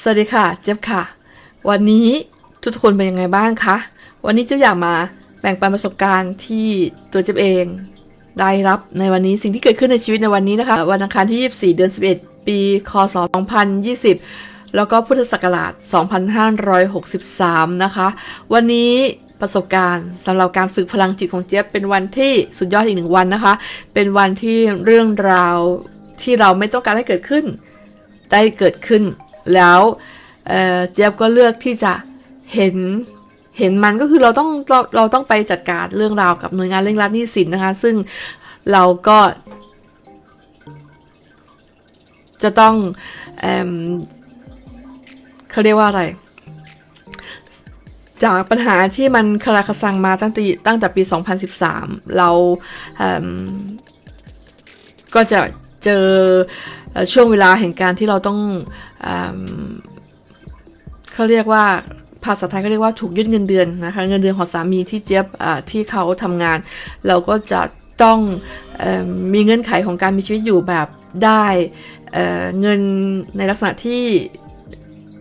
สวัสดีค่ะ เจ็บค่ะ วันนี้ทุกคนเป็นยังไงบ้างคะ วันนี้เจ๊บอยากมาแบ่งปันประสบการณ์ที่ตัวเจ๊บเอง ได้รับในวันนี้สิ่งที่เกิดขึ้นในชีวิตในวันนี้นะคะ วันอังคารที่ 24 เดือน 11 ปี คศ 2020 แล้วก็พุทธศักราช 2563 นะคะ วันนี้ประสบการณ์สำหรับการฝึกพลังจิตของเจี๊ยบเป็นวันที่สุดยอดอีกหนึ่งวันนะคะ เป็นวันที่เรื่องราวที่เราไม่ต้องการให้เกิดขึ้น ได้เกิดขึ้น แล้วเเจี๊ยบก็เลือกที่จะเห็นเห็นมันก็คือเราต้องเราเราต้องไปจัดการเรื่องราวกับหน่วยงานเร่งรัดหนี้สินนะคะ ซึ่งเราก็ จะต้องเอเขาเรียกว่าอะไร จากปัญหาที่มันคลาคสังมาตั้งแต่ตั้งแต่ปี 2013 เราเอิ่มก็จะเจอ ช่วงเวลาแห่งการที่เราต้องเอเขาเรียกว่าภาษาไทยเขาเรียกว่าถูกยึดเงินเดือนนะคะเงินเดือนของสามีที่เจี๊ยบที่เขาทำงาน เราก็จะต้องอมีเงื่อนไขของการมีชีวิตอยู่แบบได้เเงินในลักษณะที่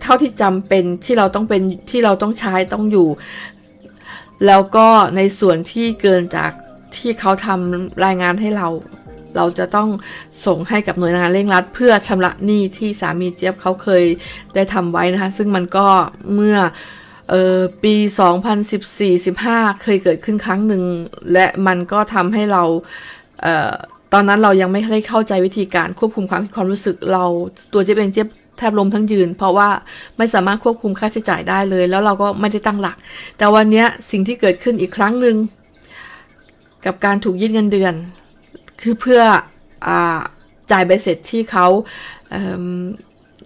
เท่าที่จำเป็นที่เราต้องเป็นที่เราต้องใช้ต้องอยู่ แล้วก็ในส่วนที่เกินจากที่เขาทำรายงานให้เรา เราจะต้องส่งให้กับหน่วยงานเร่งรัด เพื่อชำระหนี้ที่สามีเจี๊ยบเขาเคยได้ทำไว้นะคะ ซึ่งมันก็เมื่อเออปี 2014-15 เคยเกิดขึ้นครั้งหนึ่ง และมันก็ทำให้เราเอ่อตอนนั้นเรายังไม่ได้เข้าใจวิธีการควบคุมความคิดความรู้สึกเราตัวเจี๊ยบเองเจี๊ยบแทบล้มทั้งยืน เพราะว่าไม่สามารถควบคุมค่าใช้จ่ายได้เลย แล้วเราก็ไม่ได้ตั้งหลัก แต่วันนี้สิ่งที่เกิดขึ้นอีกครั้งหนึ่งกับการถูกยึดเงินเดือน คือเพื่ออจ่ายใบเสร็จที่เขาเ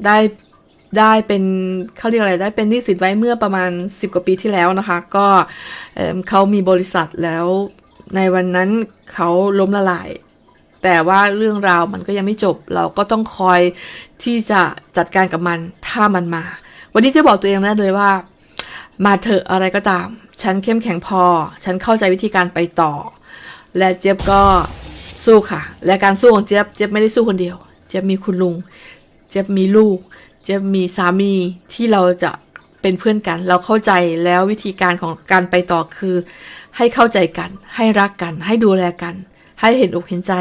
ได้ได้เป็นเขาเรียกอะไรได้เป็นหนี้สินไว้เมื่อประมาณ 10 กว่าปีที่แล้วนะคะ ก็เอิ่มเขามีบริษัทแล้วในวันนั้นเขาล้มละลาย แต่ว่าเรื่องราวมันก็ยังไม่จบ เราก็ต้องคอยที่จะจัดการกับมันถ้ามันมา วันนี้จะบอกตัวเองได้เลยว่า มาเถอะอะไรก็ตาม ฉันเข้มแข็งพอ ฉันเข้าใจวิธีการไปต่อ และเจี๊ยบก็ สู้ค่ะ และการสู้ของเจี๊ยบเจี๊ยบไม่ได้สู้คนเดียว เจี๊ยบมีคุณลุง เจี๊ยบมีลูก เจี๊ยบมีสามีที่เราจะเป็นเพื่อนกัน เราเข้าใจแล้ววิธีการของการไปต่อคือ ให้เข้าใจกัน ให้รักกัน ให้ดูแลกัน ให้เห็นอกเห็นใจ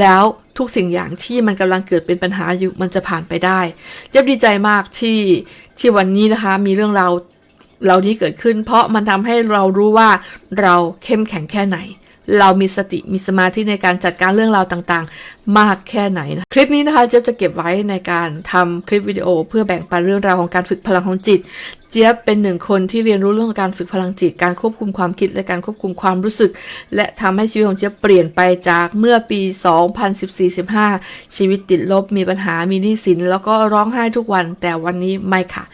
แล้วทุกสิ่งอย่างที่มันกำลังเกิดเป็นปัญหาอยู่มันจะผ่านไปได้ เจี๊ยบดีใจมากที่ที่วันนี้นะคะ มีเรื่องราวเหล่านี้เกิดขึ้น เพราะมันทำให้เรารู้ว่าเราเข้มแข็งแค่ไหน เรามีสติมีสมาธิในการจัดการเรื่องราวต่างๆ มากแค่ไหนนะคลิปนี้นะคะเจี๊ยบจะเก็บไว้ในการทำคลิปวิดีโอ เพื่อแบ่งปันเรื่องราวของการฝึกพลังของจิต เจี๊ยบเป็นหนึ่งคนที่เรียนรู้เรื่องของการฝึกพลังจิต การควบคุมความคิดและการควบคุมความรู้สึก และทำให้ชีวิตของเจี๊ยบเปลี่ยนไปจากเมื่อปี 2014-15 ชีวิตติดลบมีปัญหามีหนี้สิน แล้วก็ร้องไห้ทุกวัน แต่วันนี้ไม่ค่ะ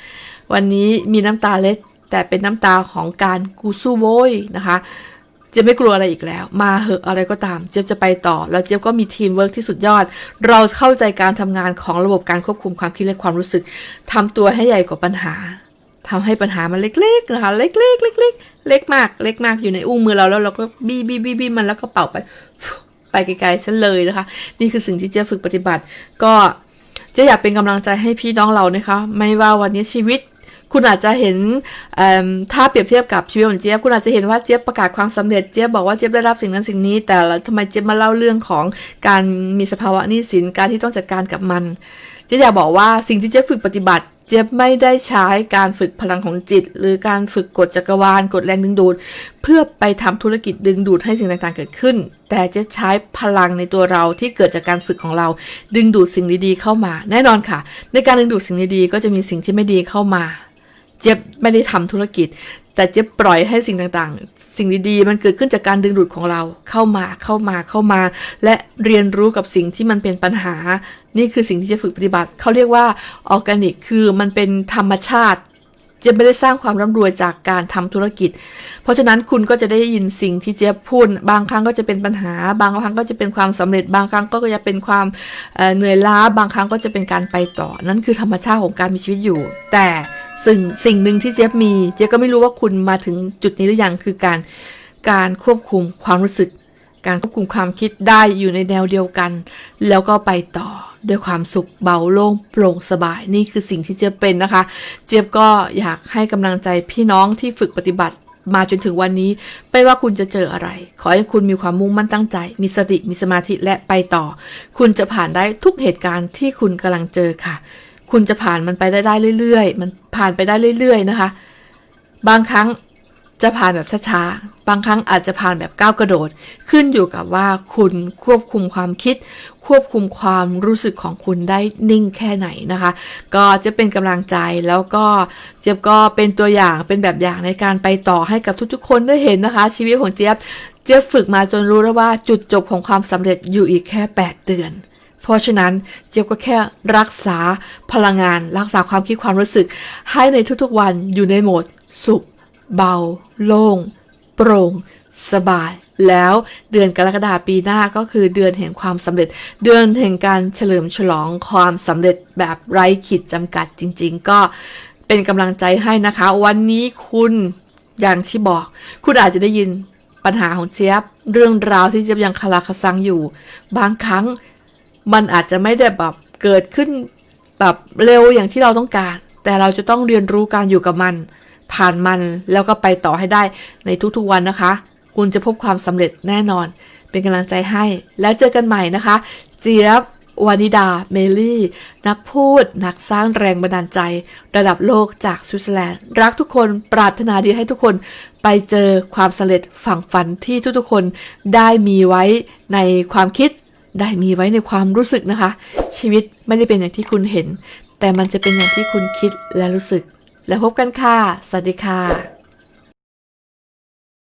วันนี้มีน้ำตาเล็ดแต่เป็นน้ำตาของการกูสู้โว้ยนะคะ เจี๊ยบไม่กลัวอะไรอีกแล้ว มาเหอะอะไรก็ตาม เจี๊ยบจะไปต่อ แล้วเจี๊ยบก็มีทีมเวิร์กที่สุดยอด เราเข้าใจการทำงานของระบบการควบคุมความคิดและความรู้สึกทำตัวให้ใหญ่กว่าปัญหาทำให้ปัญหามันเล็กๆนะคะ เล็กๆเล็กๆเล็กมาก เล็กมากอยู่ในอุ้งมือเราแล้วเราก็บี้บี้บี้บี้มันแล้วก็เป่าไป ไปไกลๆฉันเลยนะคะ นี่คือสิ่งที่เจี๊ยบฝึกปฏิบัติ ก็เจ๊อยากเป็นกำลังใจให้พี่น้องเรานะคะ ไม่ว่าวันนี้ชีวิต คุณอาจจะเห็นถ้าเปรียบเทียบกับชีวิตของเจี๊ยบคุณอาจจะเห็นว่าเจี๊ยบประกาศความสำเร็จเจี๊ยบบอกว่าเจี๊ยบได้รับสิ่งนั้นสิ่งนี้ แต่ละทำไมเจี๊ยบมาเล่าเรื่องของการมีสภาวะหนี้สินการที่ต้องจัดการกับมันเจี๊ยบอยากบอกว่าสิ่งที่เจี๊ยบฝึกปฏิบัติเจี๊ยบไม่ได้ใช้การฝึกพลังของจิต หรือการฝึกกฎจักรวาลกฎแรงดึงดูด เพื่อไปทำธุรกิจดึงดูดให้สิ่งต่างๆเกิดขึ้น แต่จะใช้พลังในตัวเราที่เกิดจากการฝึกของเรา ดึงดูดสิ่งดีๆเข้ามา แน่นอนค่ะ ในการดึงดูดสิ่งดีๆก็จะมีสิ่งที่ไม่ดีเข้ามา เจี๊ยบไม่ได้ทำธุรกิจ แต่เจี๊ยบปล่อยให้สิ่งต่างๆ สิ่งดีๆ มันเกิดขึ้นจากการดึงดูดของเราเข้ามาเข้ามาเข้ามา และเรียนรู้กับสิ่งที่มันเป็นปัญหา นี่คือสิ่งที่จะฝึกปฏิบัติเขาเรียกว่าออร์แกนิกคือมันเป็นธรรมชาติ เจี๊ยบไม่ได้สร้างความร่ำรวยจากการทำธุรกิจ เพราะฉะนั้นคุณก็จะได้ยินสิ่งที่เจี๊ยบพูด บางครั้งก็จะเป็นปัญหา บางครั้งก็จะเป็นความสำเร็จ บางครั้งก็จะเป็นความเเหนื่อยล้า บางครั้งก็จะเป็นการไปต่อ นั่นคือธรรมชาติของการมีชีวิตอยู่ แต่สิ่งสิ่งหนึ่งที่เจี๊ยบมี เจี๊ยบก็ไม่รู้ว่าคุณมาถึงจุดนี้หรือยังคือการการควบคุมความรู้สึก การควบคุมความคิดได้อยู่ในแนวเดียวกัน แล้วก็ไปต่อ ด้วยความสุขเบาโล่งโปร่งสบายนี่คือสิ่งที่เจี๊ยบเป็นนะคะ เจี๊ยบก็อยากให้กำลังใจพี่น้องที่ฝึกปฏิบัติมาจนถึงวันนี้ไม่ว่าคุณจะเจออะไร ขอให้คุณมีความมุ่งมั่นตั้งใจ มีสติมีสมาธิและไปต่อ คุณจะผ่านได้ทุกเหตุการณ์ที่คุณกำลังเจอค่ะ คุณจะผ่านมันไปได้ได้เรื่อย ๆ มันผ่านไปได้เรื่อย ๆ นะคะ บางครั้ง จะผ่านแบบช้าๆ บางครั้งอาจจะผ่านแบบก้าวกระโดด ขึ้นอยู่กับว่าคุณควบคุมความคิด ควบคุมความรู้สึกของคุณได้นิ่งแค่ไหนนะคะ ก็จะเป็นกำลังใจแล้วก็เจี๊ยบก็เป็นตัวอย่างเป็นแบบอย่างในการไปต่อให้กับทุกๆ คนได้เห็นนะคะ ชีวิตของเจี๊ยบ เจี๊ยบฝึกมาจนรู้แล้วว่าจุดจบของความสำเร็จอยู่อีกแค่ 8 เดือนเพราะฉะนั้นเจี๊ยบก็แค่รักษาพลังงาน รักษาความคิดความรู้สึก ให้ในทุกๆวันอยู่ในโหมดสุข เบา โล่ง โปร่ง สบาย แล้วเดือนกรกฎาปีหน้าก็คือเดือนแห่งความสำเร็จ เดือนแห่งการเฉลิมฉลองความสำเร็จแบบไร้ขีดจำกัดจริง ๆ ก็เป็นกำลังใจให้นะคะ วันนี้คุณอย่างที่บอก คุณอาจจะได้ยินปัญหาของเจี๊ยบ เรื่องราวที่เจี๊ยบยังคาราคาซังอยู่ บางครั้งมันอาจจะไม่ได้แบบเกิดขึ้นแบบเร็วอย่างที่เราต้องการ แต่เราจะต้องเรียนรู้การอยู่กับมัน ผ่านมันแล้วก็ไปต่อให้ได้ในทุกๆวันนะคะ คุณจะพบความสำเร็จแน่นอน เป็นกำลังใจให้ แล้วเจอกันใหม่นะคะ เจี๊ยบวานิดา เมลี่ นักพูด นักสร้างแรงบันดาลใจ ระดับโลกจากสวิตเซอร์แลนด์ รักทุกคนปรารถนาดีให้ทุกคนไปเจอความสำเร็จฝั่งฝันที่ทุกๆคนได้มีไว้ในความคิด ได้มีไว้ในความรู้สึกนะคะ ชีวิตไม่ได้เป็นอย่างที่คุณเห็น แต่มันจะเป็นอย่างที่คุณคิดและรู้สึก แล้วพบกันค่ะ สวัสดีค่ะ